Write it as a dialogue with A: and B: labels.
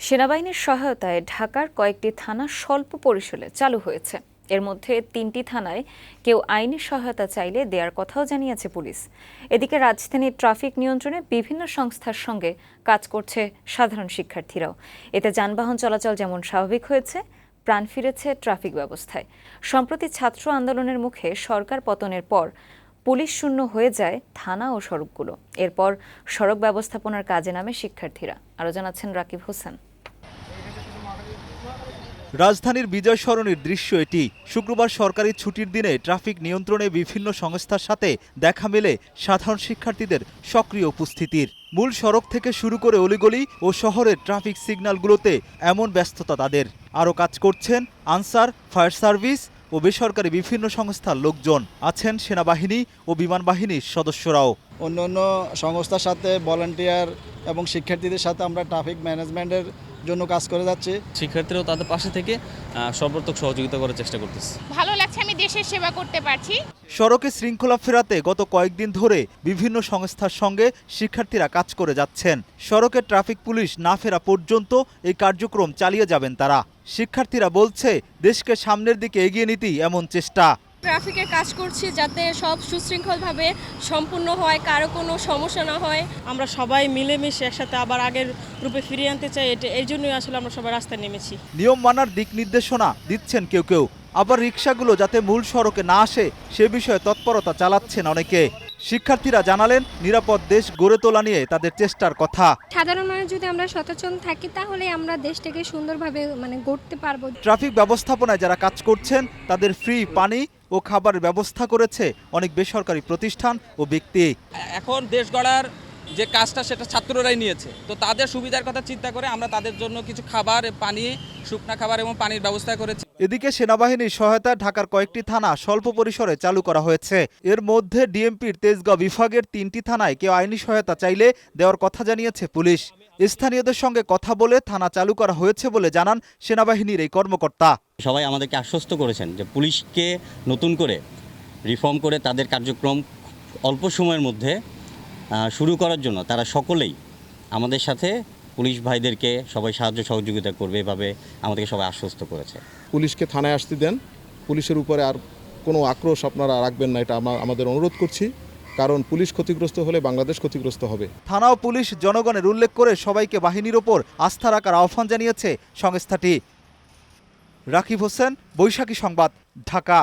A: সেনাবাহিনীর সহায়তায় ঢাকার কয়েকটি থানা স্বল্প পরিসরে চালু হয়েছে। এর মধ্যে তিনটি থানায় কেউ আইনি সহায়তা চাইলে দেওয়ার কথাও জানিয়েছে পুলিশ। এদিকে রাজধানীর ট্রাফিক নিয়ন্ত্রণে বিভিন্ন সংস্থার সঙ্গে কাজ করছে সাধারণ শিক্ষার্থীরাও। এতে যানবাহন চলাচল যেমন স্বাভাবিক হয়েছে, প্রাণ ফিরেছে ট্রাফিক ব্যবস্থায়। সম্প্রতি ছাত্র আন্দোলনের মুখে সরকার পতনের পর পুলিশ শূন্য হয়ে যায় থানা ও সড়কগুলো। এরপর সড়ক ব্যবস্থাপনার কাজে নামে শিক্ষার্থীরা। আরও জানাচ্ছেন রাকিব হোসেন।
B: রাজধানীর বিজয় সরণির দৃশ্য এটি। শুক্রবার সরকারি ছুটির দিনে ট্রাফিক নিয়ন্ত্রণে বিভিন্ন সংস্থার সাথে দেখা মেলে সাধারণ শিক্ষার্থীদের সক্রিয় উপস্থিতির। মূল সড়ক থেকে শুরু করে অলিগলি ও শহরের ট্রাফিক সিগন্যালগুলোতে এমন ব্যস্ততা তাদের। আরও কাজ করছেন আনসার, ফায়ার সার্ভিস ও বেসরকারি বিভিন্ন সংস্থার লোকজন আছেন সেনাবাহিনী ও বিমান বাহিনীর সদস্যরাও।
C: অন্য অন্য সংস্থার সাথে ভলান্টিয়ার এবং শিক্ষার্থীদের সাথে আমরা ট্রাফিক ম্যানেজমেন্টের জন্য কাজ করে যাচ্ছি।
D: শিক্ষার্থীরাও তাদের পাশে থেকে সর্বত্র সর্বাত্মক সহযোগিতা করার চেষ্টা করতেছি।
E: ভালো লাগছে আমি দেশের সেবা করতে পারছি।
B: সড়কে শৃঙ্খলা ফেরাতে গত কয়েকদিন ধরে বিভিন্ন সংস্থার সঙ্গে শিক্ষার্থীরা কাজ করে যাচ্ছেন। সড়কে ট্রাফিক পুলিশ না ফেরা পর্যন্ত এই কার্যক্রম চালিয়ে যাবেন তারা। শিক্ষার্থীরা বলছে দেশকে সামনের দিকে এগিয়ে নিতেই এমন চেষ্টা।
F: ট্রাফিকে কাজ করছি যাতে সব সুশৃঙ্খলভাবে সম্পূর্ণ হয় কারও কোনো সমস্যা না হয়।
G: আমরা সবাই মিলেমিশে একসাথে আবার আগের রূপে ফিরিয়ে আনতে চাই এটা এর জন্যই আসলে আমরা সবাই রাস্তায় নেমেছি।
B: নিয়ম মানার দিক নির্দেশনা দিচ্ছেন কেউ কেউ। আবার রিক্সাগুলো যাতে মূল সড়কে না আসে সে বিষয়ে তৎপরতা চালাচ্ছেন অনেকে। শিক্ষার্থীরা জানালেন নিরাপদ দেশ গড়ে তোলা নিয়ে তাদের চেষ্টার কথা।
F: সাধারণ মানুষ যদি আমরা সচেতন থাকি তাহলে আমরা দেশটাকে সুন্দরভাবে মানে গড়তে পারব।
B: ট্রাফিক ব্যবস্থাপনায় যারা কাজ করছেন তাদের ফ্রি পানি ও খাবারের ব্যবস্থা করেছে অনেক বেসরকারি প্রতিষ্ঠান ও ব্যক্তি।
H: এখন দেশ গড়ার যে কাজটা সেটা ছাত্ররাই নিয়েছে। তো তাদের সুবিধার কথা চিন্তা করে আমরা তাদের জন্য কিছু খাবার পানি শুকনা খাবার এবং পানির ব্যবস্থা করেছি।
B: এদিকে সেনাবাহিনীর সহায়তায় ঢাকার কয়েকটি থানা স্বল্প পরিসরে চালু করা হয়েছে। এর মধ্যে ডিএমপির তেজগাঁও বিভাগের তিনটি থানায় কেউ আইনি সহায়তা চাইলে দেওয়ার কথা জানিয়েছে পুলিশ। স্থানীয়দের সঙ্গে কথা বলে থানা চালু করা হয়েছে বলে জানান সেনাবাহিনীর এই কর্মকর্তা।
I: সবাই আমাদেরকে আশ্বস্ত করেছেন যে পুলিশকে নতুন করে রিফর্ম করে তাদের কার্যক্রম অল্প সময়ের মধ্যে শুরু করার জন্য তারা সকলেই আমাদের সাথে পুলিশ ভাইদেরকে সবাই সাহায্য সহযোগিতা করবে এভাবে আমাদেরকে সবাই আশ্বস্ত করেছে।
J: পুলিশকে থানায় আসতে দেন। পুলিশের উপরে আর কোনো আক্রোশ আপনারা রাখবেন না এটা আমরা আমাদের অনুরোধ করছি। কারণ পুলিশ ক্ষতিগ্রস্ত হলে বাংলাদেশ ক্ষতিগ্রস্ত হবে।
B: থানা ও পুলিশ জনগণের উল্লেখ করে সবাইকে বাহিনীর ওপর আস্থা রাখার আহ্বান জানিয়েছে সংস্থাটি। রাকিব হোসেন বৈশাখী সংবাদ ঢাকা।